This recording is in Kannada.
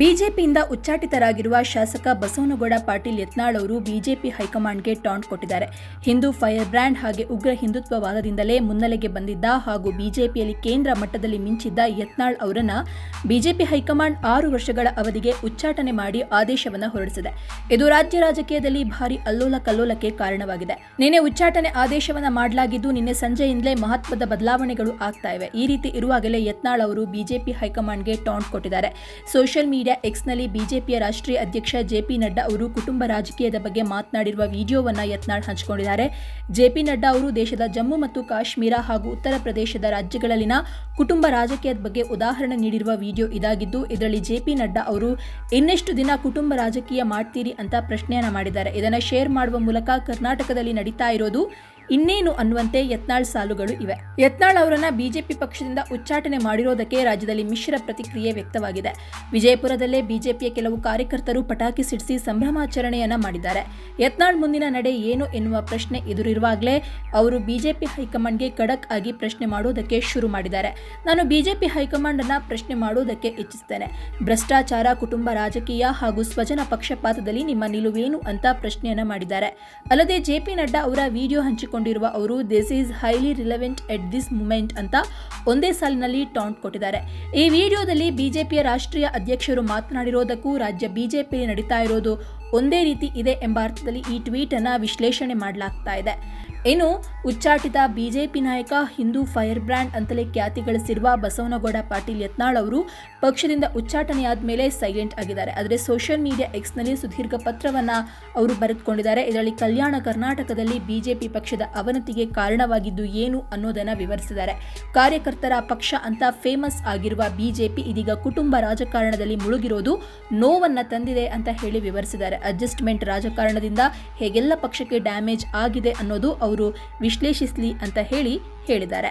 ಬಿಜೆಪಿಯಿಂದ ಉಚ್ಚಾಟಿತರಾಗಿರುವ ಶಾಸಕ ಬಸವನಗೌಡ ಪಾಟೀಲ್ ಯತ್ನಾಳ್ ಅವರು ಬಿಜೆಪಿ ಹೈಕಮಾಂಡ್ಗೆ ಟಾಂಟ್ ಕೊಟ್ಟಿದ್ದಾರೆ. ಹಿಂದೂ ಫೈರ್ ಬ್ರ್ಯಾಂಡ್ ಹಾಗೆ ಉಗ್ರ ಹಿಂದುತ್ವವಾದದಿಂದಲೇ ಮುನ್ನೆಲೆಗೆ ಬಂದಿದ್ದ ಹಾಗೂ ಬಿಜೆಪಿಯಲ್ಲಿ ಕೇಂದ್ರ ಮಟ್ಟದಲ್ಲಿ ಮಿಂಚಿದ್ದ ಯತ್ನಾಳ್ ಅವರನ್ನ ಬಿಜೆಪಿ ಹೈಕಮಾಂಡ್ ಆರು ವರ್ಷಗಳ ಅವಧಿಗೆ ಉಚ್ಚಾಟನೆ ಮಾಡಿ ಆದೇಶವನ್ನು ಹೊರಡಿಸಿದೆ. ಇದು ರಾಜ್ಯ ರಾಜಕೀಯದಲ್ಲಿ ಭಾರಿ ಅಲ್ಲೋಲ ಕಲ್ಲೋಲಕ್ಕೆ ಕಾರಣವಾಗಿದೆ. ನಿನ್ನೆ ಉಚ್ಚಾಟನೆ ಆದೇಶವನ್ನ ಮಾಡಲಾಗಿದ್ದು ನಿನ್ನೆ ಸಂಜೆಯಿಂದಲೇ ಮಹತ್ವದ ಬದಲಾವಣೆಗಳು ಆಗ್ತಾ ಇವೆ. ಈ ರೀತಿ ಇರುವಾಗಲೇ ಯತ್ನಾಳ್ ಅವರು ಬಿಜೆಪಿ ಹೈಕಮಾಂಡ್ಗೆ ಟಾಂಟ್ ಕೊಟ್ಟಿದ್ದಾರೆ. ಸೋಷಿಯಲ್ ಮೀಡಿಯಾ ಎಕ್ಸ್ನಲ್ಲಿ ಬಿಜೆಪಿಯ ರಾಷ್ಟ್ರೀಯ ಅಧ್ಯಕ್ಷ ಜೆಪಿ ನಡ್ಡಾ ಅವರು ಕುಟುಂಬ ರಾಜಕೀಯದ ಬಗ್ಗೆ ಮಾತನಾಡಿರುವ ವಿಡಿಯೋವನ್ನ ಯತ್ನಾಳ್ ಹಂಚಿಕೊಂಡಿದ್ದಾರೆ. ಜೆಪಿ ನಡ್ಡಾ ಅವರು ದೇಶದ ಜಮ್ಮು ಮತ್ತು ಕಾಶ್ಮೀರ ಹಾಗೂ ಉತ್ತರ ಪ್ರದೇಶದ ರಾಜ್ಯಗಳಲ್ಲಿನ ಕುಟುಂಬ ರಾಜಕೀಯದ ಬಗ್ಗೆ ಉದಾಹರಣೆ ನೀಡಿರುವ ವಿಡಿಯೋ ಇದಾಗಿದ್ದು, ಇದರಲ್ಲಿ ಜೆಪಿ ನಡ್ಡಾ ಅವರು, ಇನ್ನೆಷ್ಟು ದಿನ ಕುಟುಂಬ ರಾಜಕೀಯ ಮಾಡ್ತೀರಿ? ಅಂತ ಪ್ರಶ್ನೆಯನ್ನ ಮಾಡಿದ್ದಾರೆ. ಇದನ್ನು ಶೇರ್ ಮಾಡುವ ಮೂಲಕ ಕರ್ನಾಟಕದಲ್ಲಿ ನಡೀತಾ ಇರೋದು ಇನ್ನೇನು ಅನ್ನುವಂತೆ ಯತ್ನಾಳ್ ಸಾಲುಗಳು ಇವೆ. ಯತ್ನಾಳ್ ಅವರನ್ನ ಬಿಜೆಪಿ ಪಕ್ಷದಿಂದ ಉಚ್ಚಾಟನೆ ಮಾಡಿರೋದಕ್ಕೆ ರಾಜ್ಯದಲ್ಲಿ ಮಿಶ್ರ ಪ್ರತಿಕ್ರಿಯೆ ವ್ಯಕ್ತವಾಗಿದೆ. ವಿಜಯಪುರದಲ್ಲೇ ಬಿಜೆಪಿಯ ಕೆಲವು ಕಾರ್ಯಕರ್ತರು ಪಟಾಕಿ ಸಿಡಿಸಿ ಸಂಭ್ರಮಾಚರಣೆಯನ್ನ ಮಾಡಿದ್ದಾರೆ. ಯತ್ನಾಳ್ ಮುಂದಿನ ನಡೆ ಏನು ಎನ್ನುವ ಪ್ರಶ್ನೆ ಎದುರಿರುವಾಗಲೇ ಅವರು ಬಿಜೆಪಿ ಹೈಕಮಾಂಡ್ಗೆ ಖಡಕ್ ಆಗಿ ಪ್ರಶ್ನೆ ಮಾಡೋದಕ್ಕೆ ಶುರು ಮಾಡಿದ್ದಾರೆ. ನಾನು ಬಿಜೆಪಿ ಹೈಕಮಾಂಡ್ ಅನ್ನ ಪ್ರಶ್ನೆ ಮಾಡೋದಕ್ಕೆ ಇಚ್ಛಿಸುತ್ತೇನೆ ಭ್ರಷ್ಟಾಚಾರ, ಕುಟುಂಬ ರಾಜಕೀಯ ಹಾಗೂ ಸ್ವಜನ ಪಕ್ಷಪಾತದಲ್ಲಿ ನಿಮ್ಮ ನಿಲುವೇನು ಅಂತ ಪ್ರಶ್ನೆಯನ್ನ ಮಾಡಿದ್ದಾರೆ. ಅಲ್ಲದೆ ಜೆಪಿ ನಡ್ಡಾ ಅವರ ವಿಡಿಯೋ ಹಂಚಿಕೊಂಡಿರುವ ಅವರು this is highly relevant at this moment ಅಂತ ಒಂದೇ ಸಾಲಿನಲ್ಲಿ ಟಾಂಟ್ ಕೊಟ್ಟಿದ್ದಾರೆ. ಈ ವಿಡಿಯೋದಲ್ಲಿ ಬಿಜೆಪಿಯ ರಾಷ್ಟ್ರೀಯ ಅಧ್ಯಕ್ಷರು ಮಾತನಾಡಿರೋದಕ್ಕೂ ರಾಜ್ಯ ಬಿಜೆಪಿ ನಡೀತಾ ಇರೋದು ಒಂದೇ ರೀತಿ ಇದೆ ಎಂಬ ಅರ್ಥದಲ್ಲಿ ಈ ಟ್ವೀಟ್ ಅನ್ನ ವಿಶ್ಲೇಷಣೆ ಮಾಡಲಾಗ್ತಾ ಇದೆ. ಇನ್ನು ಉಚ್ಚಾಟಿತ ಬಿಜೆಪಿ ನಾಯಕ ಹಿಂದೂ ಫೈರ್ ಬ್ರ್ಯಾಂಡ್ ಅಂತಲೇ ಖ್ಯಾತಿ ಗಳಿಸಿರುವ ಬಸವನಗೌಡ ಪಾಟೀಲ್ ಯತ್ನಾಳ್ ಅವರು ಪಕ್ಷದಿಂದ ಉಚ್ಚಾಟನೆಯಾದ ಮೇಲೆ ಸೈಲೆಂಟ್ ಆಗಿದ್ದಾರೆ. ಆದರೆ ಸೋಷಿಯಲ್ ಮೀಡಿಯಾ ಎಕ್ಸ್ನಲ್ಲಿ ಸುದೀರ್ಘ ಪತ್ರವನ್ನ ಅವರು ಬರೆದುಕೊಂಡಿದ್ದಾರೆ. ಇದರಲ್ಲಿ ಕಲ್ಯಾಣ ಕರ್ನಾಟಕದಲ್ಲಿ ಬಿಜೆಪಿ ಪಕ್ಷದ ಅವನತಿಗೆ ಕಾರಣವಾಗಿದ್ದು ಏನು ಅನ್ನೋದನ್ನು ವಿವರಿಸಿದ್ದಾರೆ. ಕಾರ್ಯಕರ್ತರ ಪಕ್ಷ ಅಂತ ಫೇಮಸ್ ಆಗಿರುವ ಬಿಜೆಪಿ ಇದೀಗ ಕುಟುಂಬ ರಾಜಕಾರಣದಲ್ಲಿ ಮುಳುಗಿರೋದು ನೋವನ್ನ ತಂದಿದೆ ಅಂತ ಹೇಳಿ ವಿವರಿಸಿದ್ದಾರೆ. ಅಡ್ಜಸ್ಟ್ಮೆಂಟ್ ರಾಜಕಾರಣದಿಂದ ಹೇಗೆಲ್ಲ ಪಕ್ಷಕ್ಕೆ ಡ್ಯಾಮೇಜ್ ಆಗಿದೆ ಅನ್ನೋದು ಅವರು ವಿಶ್ಲೇಷಿಸಲಿ ಅಂತ ಹೇಳಿ ಹೇಳಿದ್ದಾರೆ.